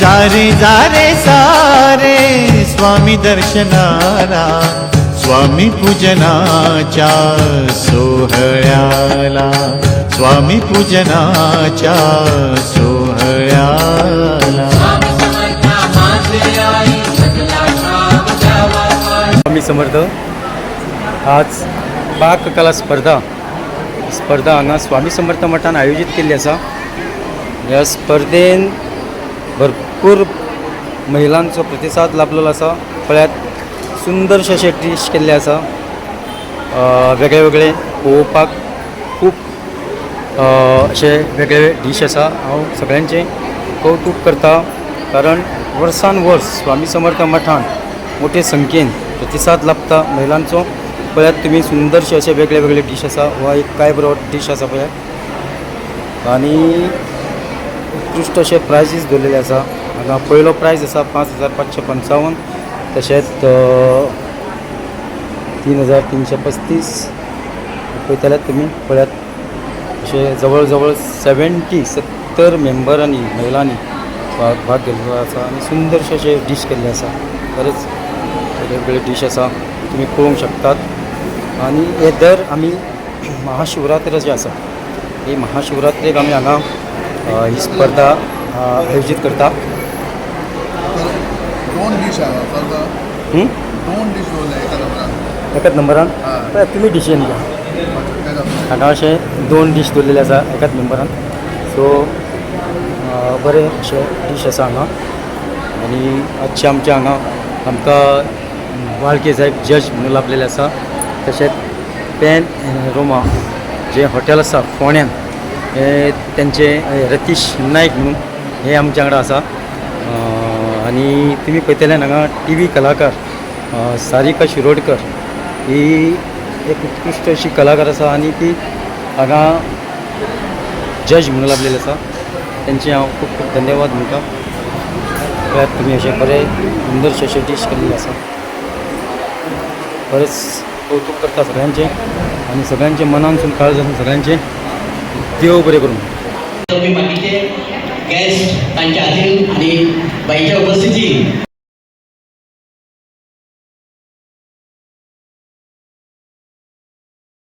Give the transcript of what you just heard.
जारे जारे सारे स्वामी दर्शनाला स्वामी पूजनाच्या सोहळ्याला स्वामी पूजनाच्या सोहळ्याला. स्वामी समर्थ आज पाककला स्पर्धा स्पर्धा हांगा स्वामी समर्थ मठान आयोजीत केल्ली आसा ह्या स्पर्धेन भरपूर महिलांचो प्रतिसाद लाभलेलो आसा पळयात सुंदरशे अशे डिश केल्ले आसा वेगळे वेगळे पळोवपाक खूब अशे वेगळे डीश आसा हांव सगळ्यांचें कौतुक करता. कारण वर्सान वर्स स्वामी समर्थ मठान मोठे संख्येन प्रतिसाद लाभता महिलांचो. पळयात तुमी सुंदरशे अशे वेगळे वेगळे डीश आसा हो एक काय बरो डीश आसा पळयात आनी उत्कृश्ट अशे प्रायजीस दवरलेले आसा हांगा पयलो प्रायज आसा पांच हजार पांचशे पंचावन्न तशेंच तीन हजार तिनशे पस्तीस. पळयता जाल्यार तुमी पळयात अशे जवळ जवळ सेवेंटी सत्तर मेंबरांनी महिलांनी भाग भाग घेतलेलो आसा आनी सुंदरशे अशे डीश केल्ले आसा खरेंच वेगवेगळे डीश आसा तुमी पळोवंक शकतात. आनी हे दर आमी महाशिवरात्र जे आसा ही महाशिवरात्रेक आमी हांगा ही स्पर्धा आयोजीत करता. नंबरान एकाच नंबरान तुमी डिशेन घ्या. हांगा अशे दोन डीश दवरलेले आसा एकाच मेंबरान सो बरे अशे डीश आसा हांगा आनी आजचे आमचे हांगा आमकां वाळके साहेब जज म्हणून लाभलेले आसा तशेंच पॅन रोमा जे हॉटेल आसा फोण्यान. हे त्यांचे रतीश नायक म्हणून. हे आमच्या वांगडा आसा तुम्ही आनी तुमी पळयतले हांगा टी व्ही कलाकार सारिका शिरोडकर ही एक उत्कृश्ट अशी कलाकार आसा आनी ती हांगा जज म्हणून लाभलेली आसा त्यांचे हांव खूब खूब धन्यवाद म्हणटा पळयात तुमी अशें बरें सुंदरशें अशें डीश केल्लें आसा बरेंच कौतुक करता सगळ्यांचें आनी सगळ्यांचे मनानसून काळज सगळ्यांचें. देव बरें करूं बाकीचे गेस्ट तांच्या आधी आणि बाईच्या उपस्थिती.